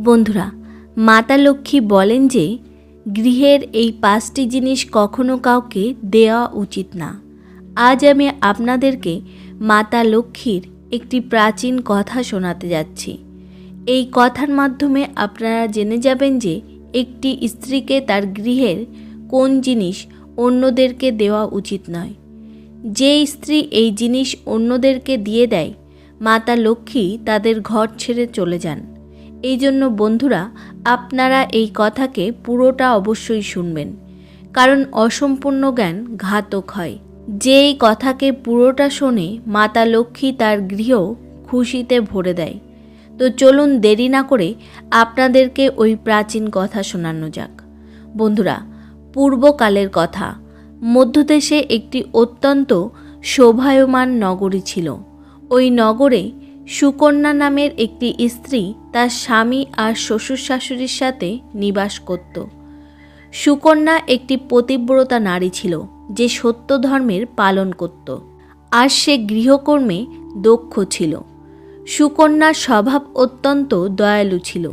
বন্ধুরা, মাতা লক্ষ্মী বলেন যে, গৃহের এই পাঁচটি জিনিস কখনো কাউকে দেওয়া উচিত না। আজ আমি আপনাদেরকে মাতা লক্ষ্মীর একটি প্রাচীন কথা শোনাতে যাচ্ছি। এই কথার মাধ্যমে আপনারা জেনে যাবেন যে, একটি স্ত্রীকে তার গৃহের কোন জিনিস অন্যদেরকে দেওয়া উচিত নয়। যে স্ত্রী এই জিনিস অন্যদেরকে দিয়ে দেয়, মাতা লক্ষ্মী তাদের ঘর ছেড়ে চলে যান। এই জন্য বন্ধুরা, আপনারা এই কথাকে পুরোটা অবশ্যই শুনবেন। কারণ অসম্পূর্ণ জ্ঞান ঘাতক হয়। যে এই কথাকে পুরোটা শোনে, মাতা লক্ষ্মী তার গৃহ খুশিতে ভরে দেয়। তো চলুন দেরি না করে আপনাদেরকে ওই প্রাচীন কথা শোনানো যাক। বন্ধুরা, পূর্বকালের কথা। মধ্যদেশে একটি অত্যন্ত শোভায়মান নগরী ছিল। ওই নগরে সুকন্যা নামের একটি স্ত্রী তার স্বামী আর শ্বশুর শাশুড়ির সাথে নিবাস করত। সুকন্যা একটি পতিব্রতা নারী ছিল, যে সত্য ধর্মের পালন করত। আর সে গৃহকর্মে দক্ষ ছিল। সুকন্যার স্বভাব অত্যন্ত দয়ালু ছিল।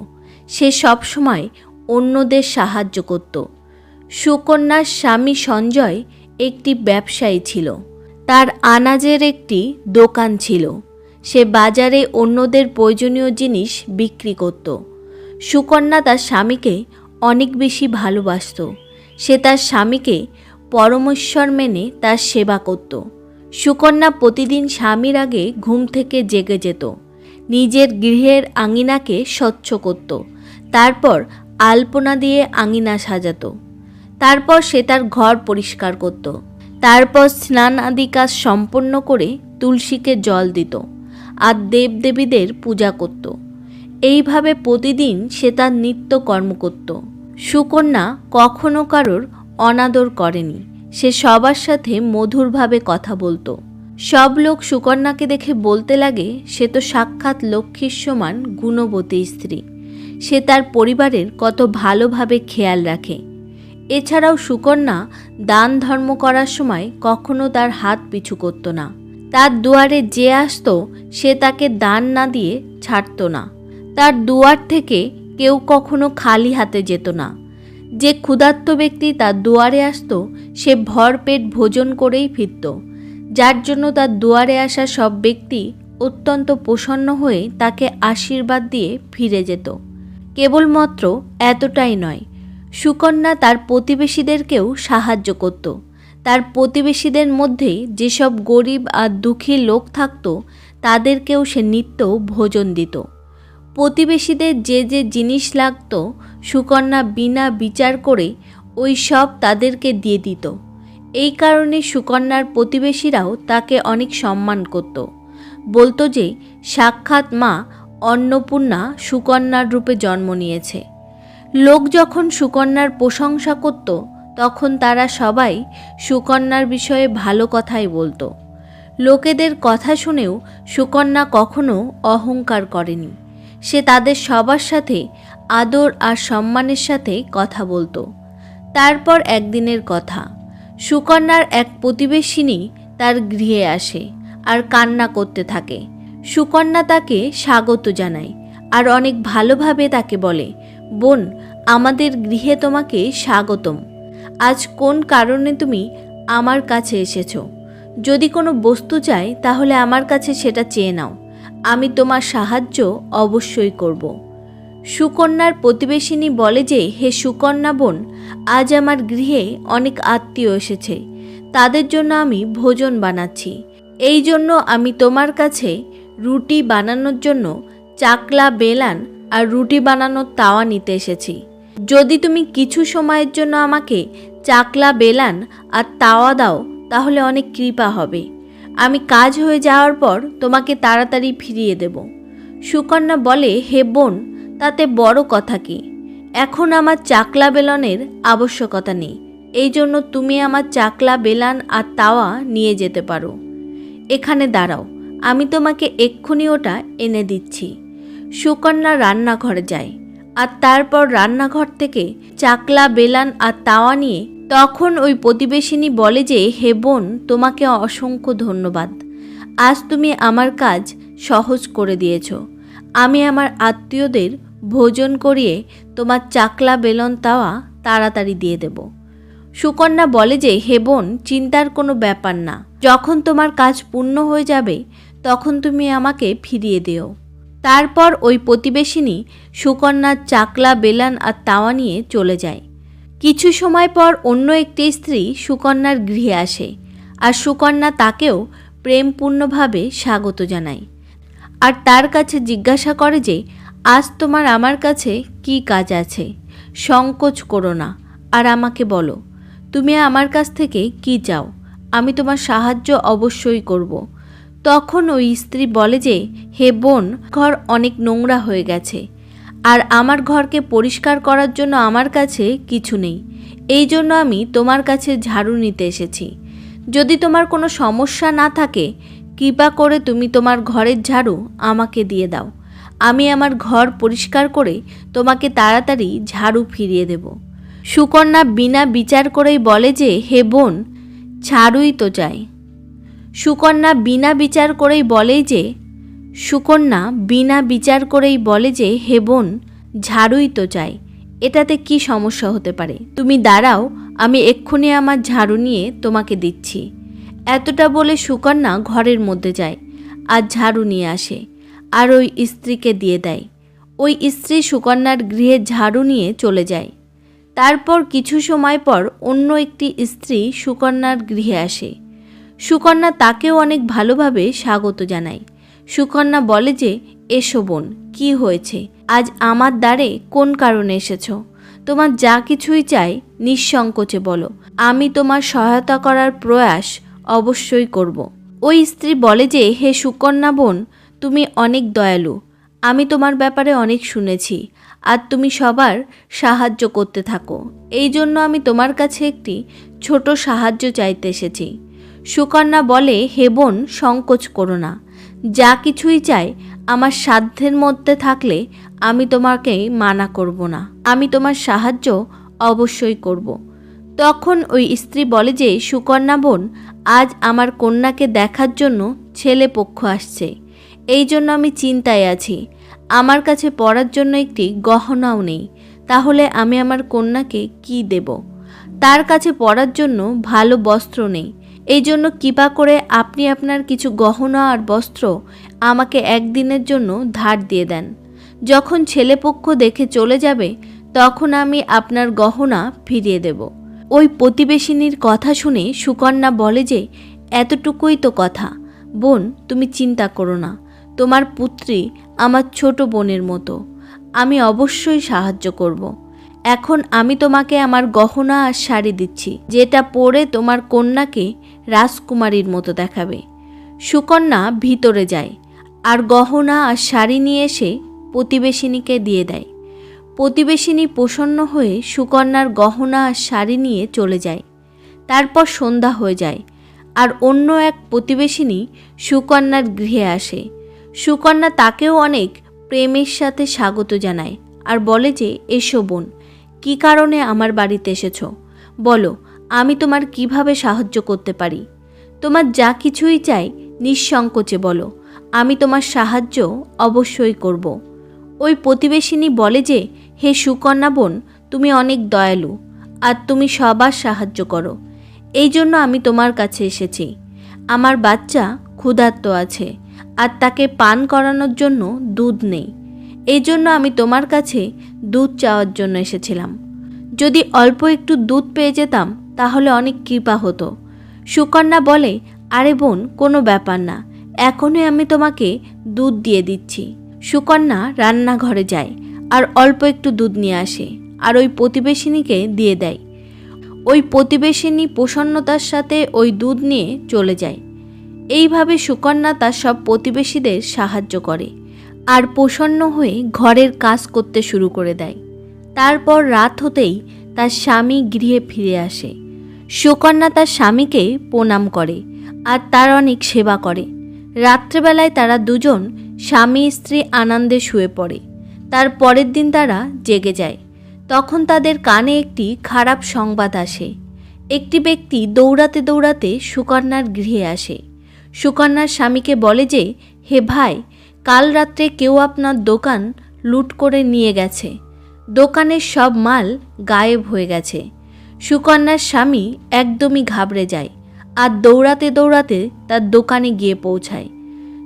সে সবসময় অন্যদের সাহায্য করত। সুকন্যার স্বামী সঞ্জয় একটি ব্যবসায়ী ছিল। তার আনাজের একটি দোকান ছিল। সে বাজারে অন্যদের প্রয়োজনীয় জিনিস বিক্রি করত। সুকন্যা তার স্বামীকে অনেক বেশি ভালোবাসত। সে তার স্বামীকে পরমেশ্বর মেনে তার সেবা করত। সুকন্যা প্রতিদিন স্বামীর আগে ঘুম থেকে জেগে যেত। নিজের গৃহের আঙিনাকে স্বচ্ছ করত। তারপর আলপনা দিয়ে আঙিনা সাজাত। তারপর সে তার ঘর পরিষ্কার করত। তারপর স্নান আদি কাজ সম্পন্ন করে তুলসীকে জল দিত। আর দেবদেবীদের পূজা করত। এইভাবে প্রতিদিন সে তার নিত্য কর্ম করত। সুকন্যা কখনো কারোর অনাদর করেনি। সে সবার সাথে মধুরভাবে কথা বলতো। সব লোক সুকন্যাকে দেখে বলতে লাগে, সে তো সাক্ষাৎ লক্ষ্মীর সমান গুণবতী স্ত্রী। সে তার পরিবারের কত ভালোভাবে খেয়াল রাখে। এছাড়াও সুকন্যা দান ধর্ম করার সময় কখনো তার হাত পিছু করত না। তার দুয়ারে যে আসতো, সে তাকে দান না দিয়ে ছাড়তো না। তার দুয়ার থেকে কেউ কখনো খালি হাতে যেত না। যে ক্ষুধার্ত ব্যক্তি তার দুয়ারে আসতো, সে ভরপেট ভোজন করেই ফিরত। যার জন্য তার দুয়ারে আসা সব ব্যক্তি অত্যন্ত প্রসন্ন হয়ে তাকে আশীর্বাদ দিয়ে ফিরে যেত। কেবলমাত্র এতটাই নয়, সুকন্যা তার প্রতিবেশীদেরকেও সাহায্য করত। তার প্রতিবেশীদের মধ্যে যেসব গরিব আর দুঃখী লোক থাকত, তাদেরকেও সে নিত্য ভোজন দিত। প্রতিবেশীদের যে যে জিনিস লাগত, সুকন্যা বিনা বিচার করে ওই সব তাদেরকে দিয়ে দিত। এই কারণে সুকন্যার প্রতিবেশীরাও তাকে অনেক সম্মান করত। বলতো যে, সাক্ষাৎ মা অন্নপূর্ণা সুকন্যার রূপে জন্ম নিয়েছে। লোক যখন সুকন্যার প্রশংসা করত তখন তারা সবাই সুকন্যার বিষয়ে ভালো কথাই বলতো। লোকেদের কথা শুনেও সুকন্যা কখনো অহংকার করেনি। সে তাদের সবার সাথে আদর আর সম্মানের সাথে কথা বলতো। তারপর একদিনের কথা, সুকন্যার এক প্রতিবেশিনী তার গৃহে আসে আর কান্না করতে থাকে। সুকন্যা তাকে স্বাগত জানায় আর অনেক ভালোভাবে তাকে বলে, বোন, আমাদের গৃহে তোমাকে স্বাগতম। আজ কোন কারণে তুমি আমার কাছে এসেছ? যদি কোনো বস্তু চাই, তাহলে আমার কাছে সেটা চেয়ে নাও। আমি তোমার সাহায্য অবশ্যই করব। সুকন্যার প্রতিবেশিনী বলে যে, হে সুকন্যা বোন, আজ আমার গৃহে অনেক আত্মীয় এসেছে। তাদের জন্য আমি ভোজন বানাচ্ছি। এই জন্য আমি তোমার কাছে রুটি বানানোর জন্য চাকলা, বেলান আর রুটি বানানোর তাওয়া নিতে এসেছি। যদি তুমি কিছু সময়ের জন্য আমাকে চাকলা বেলান আর তাওয়া দাও, তাহলে অনেক কৃপা হবে। আমি কাজ হয়ে যাওয়ার পর তোমাকে তাড়াতাড়ি ফিরিয়ে দেব। সুকন্যা বলে, হে বোন, তাতে বড় কথা কি? এখন আমার চাকলা বেলনের আবশ্যকতা নেই। এই জন্য তুমি আমার চাকলা বেলান আর তাওয়া নিয়ে যেতে পারো। এখানে দাঁড়াও, আমি তোমাকে এক্ষুনি ওটা এনে দিচ্ছি। সুকন্যা রান্নাঘরে যায়। আর তারপর রান্নাঘর থেকে চাকলা, বেলান আর তাওয়া নিয়ে তখন ওই প্রতিবেশিনী বলে যে, হে বোন, তোমাকে অসংখ্য ধন্যবাদ। আজ তুমি আমার কাজ সহজ করে দিয়েছ। আমি আমার আত্মীয়দের ভোজন করিয়ে তোমার চাকলা, বেলন, তাওয়া তাড়াতাড়ি দিয়ে দেব। সুকন্যা বলে যে, হে বোন, চিন্তার কোনো ব্যাপার না। যখন তোমার কাজ পূর্ণ হয়ে যাবে, তখন তুমি আমাকে ফিরিয়ে দিও। তারপর ওই প্রতিবেশিনী সুকন্যার চাকলা, বেলান আর তাওয়া নিয়ে চলে যায়। কিছু সময় পর অন্য একটি স্ত্রী সুকন্যার গৃহে আসে আর সুকন্যা তাকেও প্রেমপূর্ণভাবে স্বাগত জানায়। আর তার কাছে জিজ্ঞাসা করে যে, আজ তোমার আমার কাছে কি কাজ আছে? সংকোচ করো না আর আমাকে বলো। তুমি আমার কাছ থেকে কি চাও? আমি তোমার সাহায্য অবশ্যই করব। তখন ওই স্ত্রী বলে যে, হে বোন, ঘর অনেক নোংরা হয়ে গেছে। আর আমার ঘরকে পরিষ্কার করার জন্য আমার কাছে কিছু নেই। এই জন্য আমি তোমার কাছে ঝাড়ু নিতে এসেছি। যদি তোমার কোনো সমস্যা না থাকে, কৃপা করে তুমি তোমার ঘরের ঝাড়ু আমাকে দিয়ে দাও। আমি আমার ঘর পরিষ্কার করে তোমাকে তাড়াতাড়ি ঝাড়ু ফিরিয়ে দেব। সুকন্যা বিনা বিচার করেই বলে যে, হে বোন, ঝাড়ুই তো চাই। সুকন্যা বিনা বিচার করেই বলে যে, সুকন্যা বিনা বিচার করেই বলে যে, হে বোন, ঝাড়ুই তো চাই। এটাতে কি সমস্যা হতে পারে? তুমি দাঁড়াও, আমি এক্ষুনি আমার ঝাড়ু নিয়ে তোমাকে দিচ্ছি। এতটা বলে সুকন্যা ঘরের মধ্যে যায় আর ঝাড়ু নিয়ে আসে আর ওই স্ত্রীকে দিয়ে দেয়। ওই স্ত্রী সুকন্যার গৃহে ঝাড়ু নিয়ে চলে যায়। তারপর কিছু সময় পর অন্য একটি স্ত্রী সুকন্যার গৃহে আসে। সুকন্যা তাকেও অনেক ভালোভাবে স্বাগত জানায়। সুকন্যা বলে যে, এসো বোন, কি হয়েছে? আজ আমার দ্বারে কোন কারণে এসেছ? তোমার যা কিছুই চাই নিঃসংকোচে বলো। আমি তোমার সহায়তা করার প্রয়াস অবশ্যই করব। ওই স্ত্রী বলে যে, হে সুকন্যা বোন, তুমি অনেক দয়ালু। আমি তোমার ব্যাপারে অনেক শুনেছি। আর তুমি সবার সাহায্য করতে থাকো। এই জন্য আমি তোমার কাছে একটি ছোট সাহায্য চাইতে এসেছি। সুকন্যা বলে, হে বোন, সংকোচ করো না। যা কিছুই চাই, আমার সাধ্যের মধ্যে থাকলে আমি তোমাকে মানা করব না। আমি তোমার সাহায্য অবশ্যই করব। তখন ওই স্ত্রী বলে যে, সুকন্যা বোন, আজ আমার কন্যাকে দেখার জন্য ছেলে পক্ষ আসছে। এই জন্য আমি চিন্তায় আছি। আমার কাছে পড়ার জন্য একটি গহনাও নেই। তাহলে আমি আমার কন্যাকে কি দেব? তার কাছে পড়ার জন্য ভালো বস্ত্র নেই। এই জন্য কৃপা করে আপনি আপনার কিছু গহনা আর বস্ত্র আমাকে একদিনের জন্য ধার দিয়ে দেন। যখন ছেলেপক্ষ দেখে চলে যাবে, তখন আমি আপনার গহনা ফিরিয়ে দেব। ওই প্রতিবেশিনীর কথা শুনে সুকন্যা বলে যে, এতটুকুই তো কথা। বোন, তুমি চিন্তা করো না। তোমার পুত্রী আমার ছোট বোনের মতো। আমি অবশ্যই সাহায্য করব। এখন আমি তোমাকে আমার গহনা আর শাড়ি দিচ্ছি, যেটা পরে তোমার কন্যাকে রাজকুমারীর মতো দেখাবে। সুকন্যা ভিতরে যায়, আর গহনা আর শাড়ি নিয়ে এসে প্রতিবেশিনীকে দিয়ে দেয়। প্রতিবেশিনী প্রসন্ন হয়ে সুকন্যার গহনা আর শাড়ি নিয়ে চলে যায়। তারপর সন্ধ্যা হয়ে যায়, আর অন্য এক প্রতিবেশিনী সুকন্যার গৃহে আসে। সুকন্যা তাকেও অনেক প্রেমের সাথে স্বাগত জানায়, আর বলে যে, এসো বোন। কী কারণে আমার বাড়িতে এসেছ? বলো, আমি তোমার কীভাবে সাহায্য করতে পারি? তোমার যা কিছুই চাই, নিঃসংকোচে বলো, আমি তোমার সাহায্য অবশ্যই করব। ওই প্রতিবেশিনী বলে যে, হে সুকন্যা বোন, তুমি অনেক দয়ালু, আর তুমি সবার সাহায্য করো। এই জন্য আমি তোমার কাছে এসেছি। আমার বাচ্চা ক্ষুধার্ত আছে, আর তাকে পান করানোর জন্য দুধ নেই। এই জন্য আমি তোমার কাছে দুধ চাওয়ার জন্য এসেছিলাম। যদি অল্প একটু দুধ পেয়ে যেতাম, তাহলে অনেক কৃপা হতো। সুকন্যা বলে, আরে বোন, কোনো ব্যাপার না। এখনই আমি তোমাকে দুধ দিয়ে দিচ্ছি। সুকন্যা রান্নাঘরে যায় আর অল্প একটু দুধ নিয়ে আসে আর ওই প্রতিবেশিনীকে দিয়ে দেয়। ওই প্রতিবেশিনী প্রসন্নতার সাথে ওই দুধ নিয়ে চলে যায়। এইভাবে সুকন্যা তার সব প্রতিবেশীদের সাহায্য করে। আর প্রসন্ন হয়ে ঘরের কাজ করতে শুরু করে দেয়। তারপর রাত হতেই তার স্বামী গৃহে ফিরে আসে। সুকন্যা তার স্বামীকে প্রণাম করে আর তার অনেক সেবা করে। রাত্রেবেলায় তারা দুজন স্বামী স্ত্রী আনন্দে শুয়ে পড়ে। তার পরের দিন তারা জেগে যায়। তখন তাদের কানে একটি খারাপ সংবাদ আসে। একটি ব্যক্তি দৌড়াতে দৌড়াতে সুকন্যার গৃহে আসে। সুকন্যার স্বামীকে বলে যে, হে ভাই কাল রাত্রে কেউ আপনার দোকান লুট করে নিয়ে গেছে। দোকানের সব মাল গায়েব হয়ে গেছে। সুকন্যার স্বামী একদমই ঘাবড়ে যায় আর দৌড়াতে দৌড়াতে তার দোকানে গিয়ে পৌঁছায়।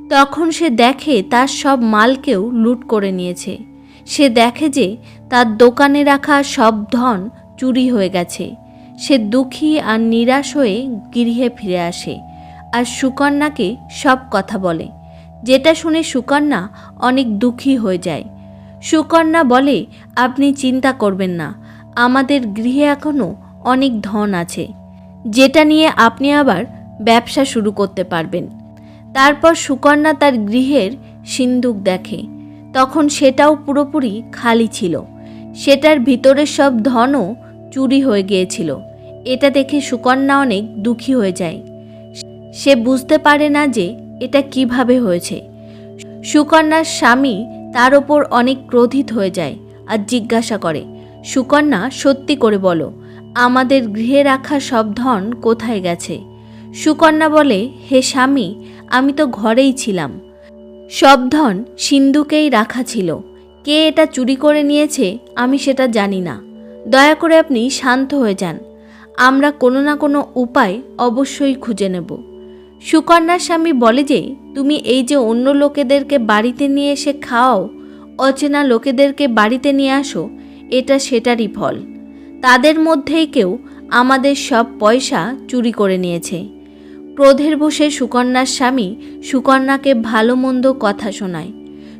তখন সে দেখে তার সব মালকেও লুট করে নিয়েছে। সে দেখে যে তার দোকানে রাখা সব ধন চুরি হয়ে গেছে। সে দুঃখী আর নিরাশ হয়ে গৃহে ফিরে আসে আর সুকন্যাকে সব কথা বলে। যেটা শুনে সুকন্যা অনেক দুঃখী হয়ে যায়। সুকন্যা বলে, আপনি চিন্তা করবেন না, আমাদের গৃহে এখনও অনেক ধন আছে। যেটা নিয়ে আপনি আবার ব্যবসা শুরু করতে পারবেন। তারপর সুকন্যা তার গৃহের সিন্দুক দেখে। তখন সেটাও পুরোপুরি খালি ছিল। সেটার ভিতরের সব ধনও চুরি হয়ে গিয়েছিল। এটা দেখে সুকন্যা অনেক দুঃখী হয়ে যায়। সে বুঝতে পারে না যে এটা কীভাবে হয়েছে? সুকন্যার স্বামী তার ওপর অনেক ক্রোধিত হয়ে যায় আর জিজ্ঞাসা করে, সুকন্যা, সত্যি করে বলো, আমাদের গৃহে রাখা সব ধন কোথায় গেছে? সুকন্যা বলে, হে স্বামী, আমি তো ঘরেই ছিলাম। সব ধন সিন্ধুকেই রাখা ছিল। কে এটা চুরি করে নিয়েছে আমি সেটা জানি না। দয়া করে আপনি শান্ত হয়ে যান। আমরা কোনো না কোনো উপায় অবশ্যই খুঁজে নেব। সুকন্যার স্বামী বলে যে, তুমি এই যে অন্য লোকেদেরকে বাড়িতে নিয়ে এসে খাও, অচেনা লোকেদেরকে বাড়িতে নিয়ে আসো, এটা সেটারই ফল। তাদের মধ্যেই কেউ আমাদের সব পয়সা চুরি করে নিয়েছে। ক্রোধের বসে সুকন্যার স্বামী সুকন্যাকে ভালো মন্দ কথা শোনায়।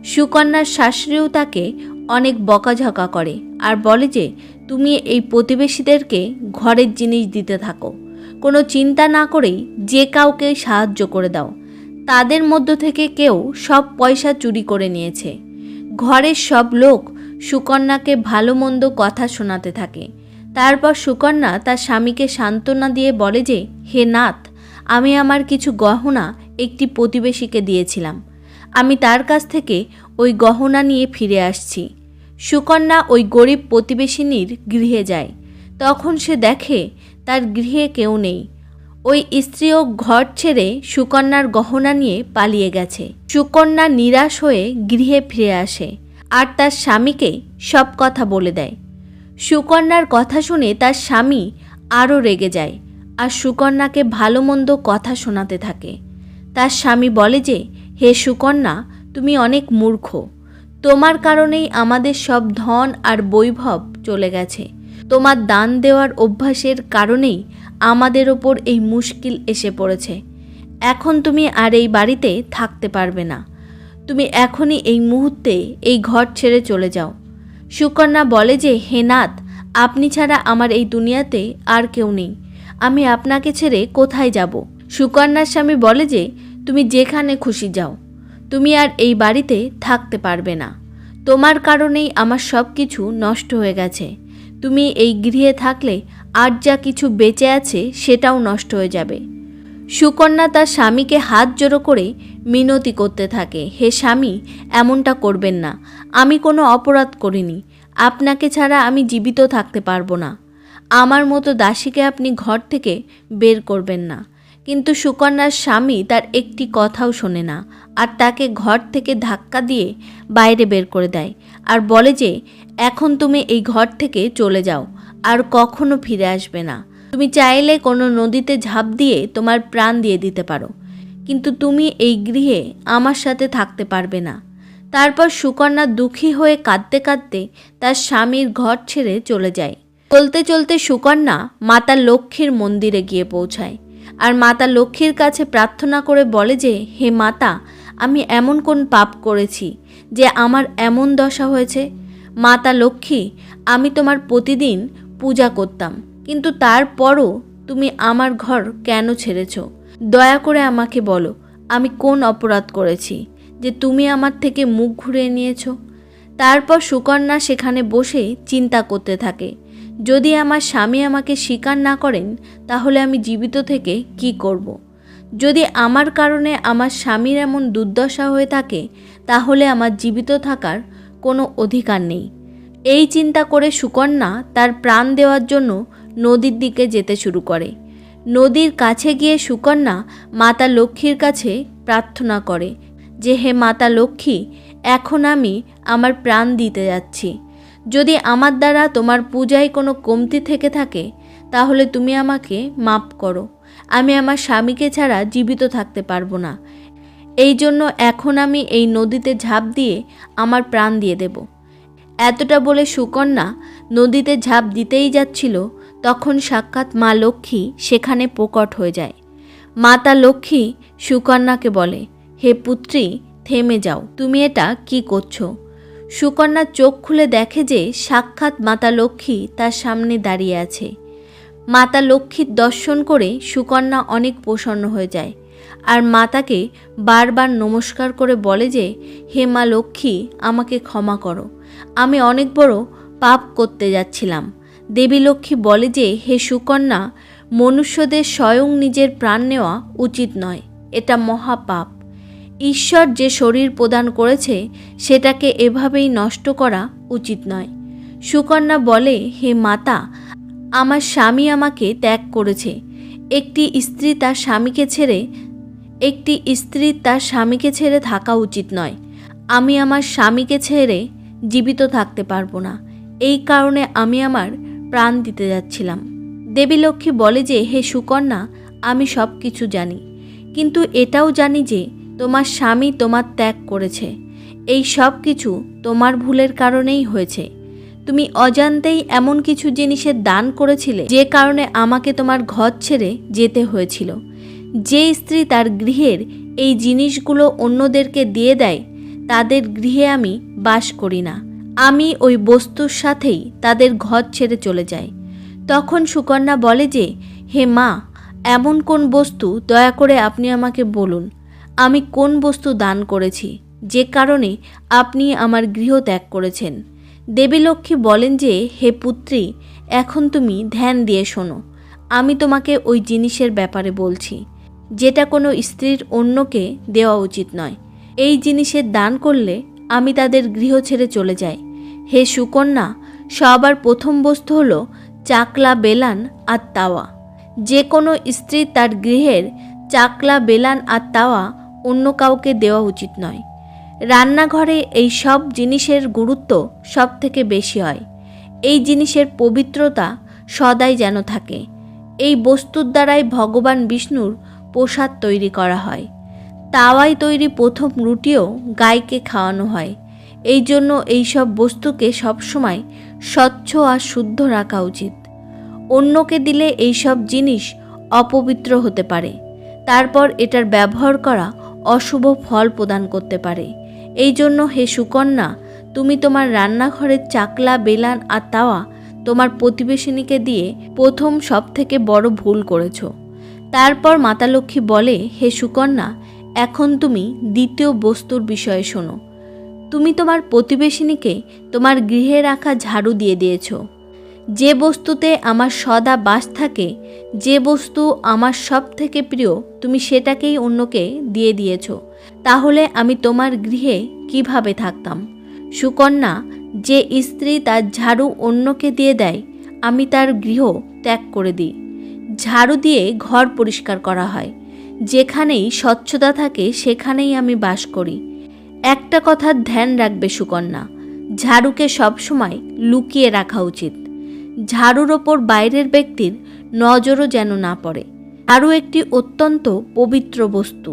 সুকন্যার শাশুড়িও তাকে অনেক বকাঝকা করে আর বলে যে, তুমি এই প্রতিবেশীদেরকে ঘরের জিনিস দিতে থাকো। কোনো চিন্তা না করেই যে কাউকে সাহায্য করে দাও। তাদের মধ্য থেকে কেউ সব পয়সা চুরি করে নিয়েছে। ঘরের সব লোক সুকন্যাকে ভালো মন্দ কথা শোনাতে থাকে। তারপর সুকন্যা তার স্বামীকে সান্ত্বনা দিয়ে বলে যে, হে নাথ আমি আমার কিছু গহনা একটি প্রতিবেশীকে দিয়েছিলাম। আমি তার কাছ থেকে ওই গহনা নিয়ে ফিরে আসছি। সুকন্যা ওই গরিব প্রতিবেশিনীর গৃহে যায়। তখন সে দেখে তার গৃহে কেউ নেই। ওই স্ত্রীও ঘর ছেড়ে সুকন্যার গহনা নিয়ে পালিয়ে গেছে। সুকন্যা নিরাশ হয়ে গৃহে ফিরে আসে আর তার স্বামীকে সব কথা বলে দেয়। সুকন্যার কথা শুনে তার স্বামী আরও রেগে যায় আর সুকন্যাকে ভালো মন্দ কথা শোনাতে থাকে। তার স্বামী বলে যে, হে সুকন্যা, তুমি অনেক মূর্খ। তোমার কারণেই আমাদের সব ধন আর বৈভব চলে গেছে। তোমার দান দেওয়ার অভ্যাসের কারণেই আমাদের ওপর এই মুশকিল এসে পড়েছে। এখন তুমি আর এই বাড়িতে থাকতে পারবে না। তুমি এখনই এই মুহূর্তে এই ঘর ছেড়ে চলে যাও। সুকন্যা বলে যে, হে নাথ আপনি ছাড়া আমার এই দুনিয়াতে আর কেউ নেই। আমি আপনাকে ছেড়ে কোথায় যাব? সুকন্যার স্বামী বলে যে, তুমি যেখানে খুশি যাও। তুমি আর এই বাড়িতে থাকতে পারবে না। তোমার কারণেই আমার সব কিছু নষ্ট হয়ে গেছে। তুমি এই গৃহে থাকলে আর যা কিছু বেঁচে আছে সেটাও নষ্ট হয়ে যাবে। সুকন্যা তার স্বামীকে হাত জোড়ো করে মিনতি করতে থাকে, হে স্বামী, এমনটা করবেন না। আমি কোনো অপরাধ করিনি। আপনাকে ছাড়া আমি জীবিত থাকতে পারব না। আমার মতো দাসীকে আপনি ঘর থেকে বের করবেন না। কিন্তু সুকন্যার স্বামী তার একটি কথাও শোনে না, আর তাকে ঘর থেকে ধাক্কা দিয়ে বাইরে বের করে দেয়। আর বলে যে, এখন তুমি এই ঘর থেকে চলে যাও, আর কখনো ফিরে আসবে না। তুমি চাইলে কোনো নদীতে ঝাঁপ দিয়ে তোমার প্রাণ দিয়ে দিতে পারো। কিন্তু তুমি এই গৃহে আমার সাথে থাকতে পারবে না তারপর সুকন্যা দুঃখী হয়ে কাঁদতে কাঁদতে তার স্বামীর ঘর ছেড়ে চলে যায়। চলতে চলতে সুকন্যা মাতা লক্ষ্মীর মন্দিরে গিয়ে পৌঁছায়। আর মাতা লক্ষ্মীর কাছে প্রার্থনা করে বলে যে, হে মাতা, আমি এমন কোন পাপ করেছি যে আমার এমন দশা হয়েছে। মাতা লক্ষ্মী, আমি তোমার প্রতিদিন পূজা করতাম। কিন্তু তারপরও তুমি আমার ঘর কেন ছেড়েছ? দয়া করে আমাকে বলো, আমি কোন অপরাধ করেছি যে তুমি আমার থেকে মুখ ঘুরিয়ে নিয়েছ? তারপর সুকন্যা সেখানে বসে চিন্তা করতে থাকে। যদি আমার স্বামী আমাকে স্বীকার না করেন, তাহলে আমি জীবিত থেকে কি করব। যদি আমার কারণে আমার স্বামীর এমন দুর্দশা হয়ে থাকে তাহলে আমার জীবিত থাকার কোনো অধিকার নেই। এই চিন্তা করে সুকন্যা তার প্রাণ দেওয়ার জন্য নদীর দিকে যেতে শুরু করে। নদীর কাছে গিয়ে সুকন্যা মাতা লক্ষ্মীর কাছে প্রার্থনা করে যে, হে মাতা লক্ষ্মী, এখন আমি আমার প্রাণ দিতে যাচ্ছি। যদি আমার দ্বারা তোমার পূজায় কোনো কমতি থেকে থাকে, তাহলে তুমি আমাকে মাপ করো। আমি আমার স্বামীকে ছাড়া জীবিত থাকতে পারব না। এই জন্য এখন আমি এই নদীতে ঝাঁপ দিয়ে আমার প্রাণ দিয়ে দেব। এতটা বলে সুকন্যা নদীতে ঝাঁপ দিতেই যাচ্ছিল, তখন সাক্ষাৎ মা লক্ষ্মী সেখানে প্রকট হয়ে যায়। মাতা লক্ষ্মী সুকন্যাকে বলে, হে পুত্রী, থেমে যাও, তুমি এটা কি করছ? সুকন্যা চোখ খুলে দেখে যে সাক্ষাৎ মাতা লক্ষ্মী তার সামনে দাঁড়িয়ে আছে। মাতা লক্ষ্মীর দর্শন করে সুকন্যা অনেক প্রসন্ন হয়ে যায়। আর মাতাকে বারবার নমস্কার করে বলে যে, হে মা লক্ষ্মী, আমাকে ক্ষমা করো। আমি অনেক বড় পাপ করতে যাচ্ছিলাম। দেবী লক্ষ্মী বলে যে, হে সুকন্যা, মনুষ্যদের স্বয়ং নিজের প্রাণ নেওয়া উচিত নয়। এটা মহাপাপ। ঈশ্বর যে শরীর প্রদান করেছে, সেটাকে এভাবেই নষ্ট করা উচিত নয়। সুকন্যা বলে, হে মাতা, আমার স্বামী আমাকে ত্যাগ করেছে। একটি স্ত্রী তার স্বামীকে ছেড়ে একটি স্ত্রী তার স্বামীকে ছেড়ে থাকা উচিত নয়। আমি আমার স্বামীকে ছেড়ে জীবিত থাকতে পারব না। এই কারণে আমি আমার প্রাণ দিতে যাচ্ছিলাম। দেবী লক্ষ্মী বলে যে, হে সুকন্যা, আমি সব কিছু জানি। কিন্তু এটাও জানি যে, তোমার স্বামী তোমার ত্যাগ করেছে। এই সব কিছু তোমার ভুলের কারণেই হয়েছে। তুমি অজান্তেই এমন কিছু জিনিসের দান করেছিলে যে কারণে আমাকে তোমার ঘর ছেড়ে যেতে হয়েছিল। যে স্ত্রী তার গৃহের এই জিনিসগুলো অন্যদেরকে দিয়ে দেয়, তাদের গৃহে আমি বাস করি না। আমি ওই বস্তুর সাথেই তাদের ঘর ছেড়ে চলে যাই। তখন সুকন্যা বলে যে, হে মা, এমন কোন বস্তু দয়া করে আপনি আমাকে বলুন। আমি কোন বস্তু দান করেছি, যে কারণে আপনি আমার গৃহ ত্যাগ করেছেন? দেবীলক্ষ্মী বলেন যে, হে পুত্রী, এখন তুমি ধ্যান দিয়ে শোনো। আমি তোমাকে ওই জিনিসের ব্যাপারে বলছি। যেটা কোনো স্ত্রীর অন্যকে দেওয়া উচিত নয়। এই জিনিসের দান করলে আমি তাদের গৃহ ছেড়ে চলে যাই। হে সুকন্যা, সবার প্রথম বস্তু হলো চাকলা, বেলান আর তাওয়া। যে কোনো স্ত্রী তার গৃহের চাকলা, বেলান আর তাওয়া অন্য কাউকে দেওয়া উচিত নয়। রান্নাঘরে এই সব জিনিসের গুরুত্ব সব থেকে বেশি হয়। এই জিনিসের পবিত্রতা সদাই যেন থাকে। এই বস্তুর দ্বারাই ভগবান বিষ্ণুর প্রসাদ তৈরি করা হয়। তাওয়াই তৈরি প্রথম রুটিও গাইকে খাওয়ানো হয়। এই জন্য এইসব বস্তুকে সবসময় স্বচ্ছ আর শুদ্ধ রাখা উচিত। অন্যকে দিলে এইসব জিনিস অপবিত্র হতে পারে। তারপর এটার ব্যবহার করা অশুভ ফল প্রদান করতে পারে। এই জন্য হে সুকন্যা, তুমি তোমার রান্নাঘরের চাকলা, বেলান আর তাওয়া তোমার প্রতিবেশিনীকে দিয়ে প্রথম সব থেকে বড় ভুল করেছ। তারপর মাতালক্ষ্মী বলে, হে সুকন্যা, এখন তুমি দ্বিতীয় বস্তুর বিষয়ে শোনো। তুমি তোমার প্রতিবেশিনীকে তোমার গৃহে রাখা ঝাড়ু দিয়ে দিয়েছ। যে বস্তুতে আমার সদা বাস থাকে, যে বস্তু আমার সব থেকে প্রিয়, তুমি সেটাকেই অন্যকে দিয়ে দিয়েছ। তাহলে আমি তোমার গৃহে কীভাবে থাকতাম? সুকন্যা, যে স্ত্রী তার ঝাড়ু অন্যকে দিয়ে দেয়, আমি তার গৃহ ত্যাগ করে দিই। ঝাড়ু দিয়ে ঘর পরিষ্কার করা হয়। যেখানেই স্বচ্ছতা থাকে, সেখানেই আমি বাস করি। একটা কথার ধ্যান রাখবে সুকন্যা, ঝাড়ুকে সবসময় লুকিয়ে রাখা উচিত। ঝাড়ুর ওপর বাইরের ব্যক্তির নজরও যেন না পড়ে। আরও একটি অত্যন্ত পবিত্র বস্তু।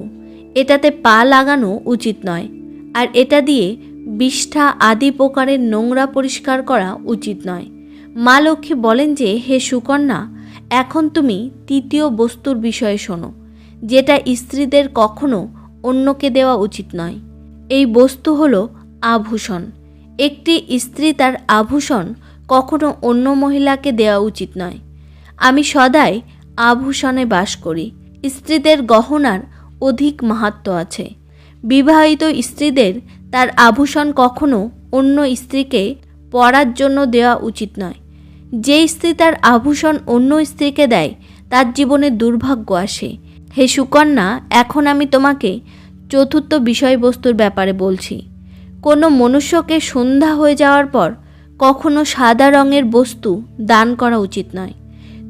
এটাতে পা লাগানো উচিত নয়, আর এটা দিয়ে বিষ্ঠা আদি প্রকারের নোংরা পরিষ্কার করা উচিত নয়। মা লক্ষ্মী বলেন যে, হে সুকন্যা এখন তুমি তৃতীয় বস্তুর বিষয়ে শোনো, যেটা স্ত্রীদের কখনো অন্যকে দেওয়া উচিত নয়। এই বস্তু হল আভূষণ। একটি স্ত্রী তার আভূষণ কখনো অন্য মহিলাকে দেওয়া উচিত নয়। আমি সদাই আভূষণে বাস করি। স্ত্রীদের গহনার অধিক মাহাত্ম আছে। বিবাহিত স্ত্রীদের তার আভূষণ কখনো অন্য স্ত্রীকে পরার জন্য দেওয়া উচিত নয়। যে স্ত্রী তার আভূষণ অন্য স্ত্রীকে দেয়, তার জীবনে দুর্ভাগ্য আসে। হে সুকন্যা, এখন আমি তোমাকে চতুর্থ বিষয়বস্তুর ব্যাপারে বলছি। কোনো মনুষ্যকে সন্ধ্যা হয়ে যাওয়ার পর কখনো সাদা রঙের বস্তু দান করা উচিত নয়।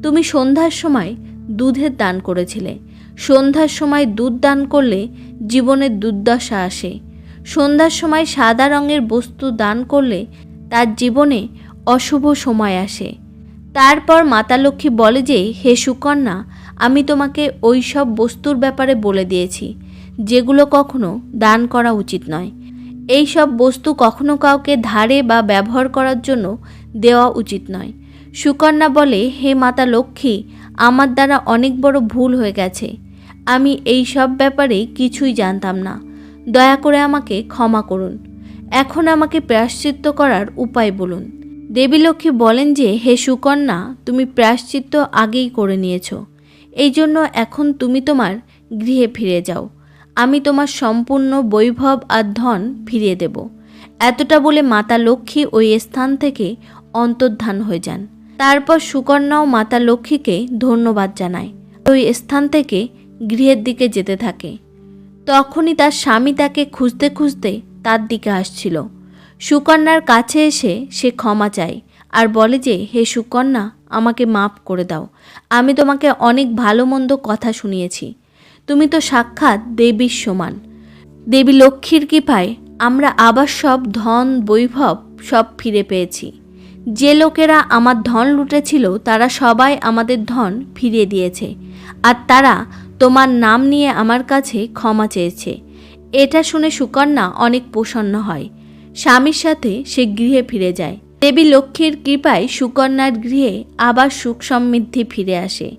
তুমি সন্ধ্যার সময় দুধের দান করেছিলে। সন্ধ্যার সময় দুধ দান করলে জীবনের দুর্দশা আসে। সন্ধ্যার সময় সাদা রঙের বস্তু দান করলে তার জীবনে অশুভ সময় আসে। তারপর মাতা লক্ষ্মী বলে যে, হে সুকন্যা, আমি তোমাকে ওই সব বস্তুর ব্যাপারে বলে দিয়েছি, যেগুলো কখনো দান করা উচিত নয়। এই সব বস্তু কখনো কাউকে ধারে বা ব্যবহার করার জন্য দেওয়া উচিত নয়। সুকন্যা বলে, হে মাতা লক্ষ্মী, আমার দ্বারা অনেক বড় ভুল হয়ে গেছে। আমি এই সব ব্যাপারে কিছুই জানতাম না। দয়া করে আমাকে ক্ষমা করুন। এখন আমাকে প্রায়শ্চিত্ত করার উপায় বলুন। দেবী লক্ষ্মী বলেন যে, হে সুকন্যা, তুমি প্রায়শ্চিত্ত আগেই করে নিয়েছ। এই জন্য এখন তুমি তোমার গৃহে ফিরে যাও। আমি তোমার সম্পূর্ণ বৈভব আর ধন ফিরিয়ে দেব। এতটা বলে মাতা লক্ষ্মী ওই স্থান থেকে অন্তর্ধান হয়ে যান। তারপর সুকন্যাও মাতা লক্ষ্মীকে ধন্যবাদ জানায়। ওই স্থান থেকে গৃহের দিকে যেতে থাকে। তখনই তার স্বামী তাকে খুঁজতে খুঁজতে তার দিকে আসছিল। সুকন্যার কাছে এসে সে ক্ষমা চায় আর বলে যে, হে সুকন্যা, আমাকে মাফ করে দাও। আমি তোমাকে অনেক ভালো মন্দ কথা শুনিয়েছি। তুমি তো সাক্ষাৎ দেবীর সমান। দেবী লক্ষ্মীর কৃপায় আমরা আবার সব ধন, বৈভব সব ফিরে পেয়েছি। যে লোকেরা আমার ধন লুটেছিল, তারা সবাই আমাদের ধন ফিরিয়ে দিয়েছে। আর তারা তোমার নাম নিয়ে আমার কাছে ক্ষমা চেয়েছে। এটা শুনে সুকন্যা অনেক প্রসন্ন হয়। স্বামীর সাথে সে গৃহে ফিরে যায়। দেবী লক্ষ্মীর কৃপায় সুকন্যার গৃহে আবার সুখ সমৃদ্ধি ফিরে আসে।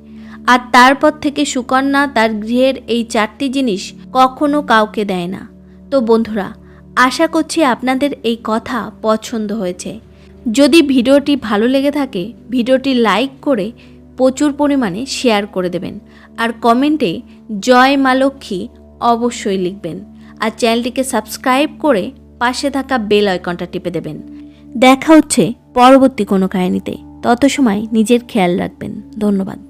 আর তারপর থেকে সুকন্যা তার গৃহের এই চারটি জিনিস কখনো কাউকে দেয় না। তো বন্ধুরা, আশা করছি আপনাদের এই কথা পছন্দ হয়েছে। যদি ভিডিওটি ভালো লেগে থাকে, ভিডিওটি লাইক করে প্রচুর পরিমাণে শেয়ার করে দেবেন। আর কমেন্টে জয় মা লক্ষ্মী অবশ্যই লিখবেন। আর চ্যানেলটিকে সাবস্ক্রাইব করে পাশে থাকা বেল আইকনটা টিপে দেবেন। দেখা হচ্ছে পরবর্তী কোনো কাহিনীতে। তত সময় নিজের খেয়াল রাখবেন। ধন্যবাদ।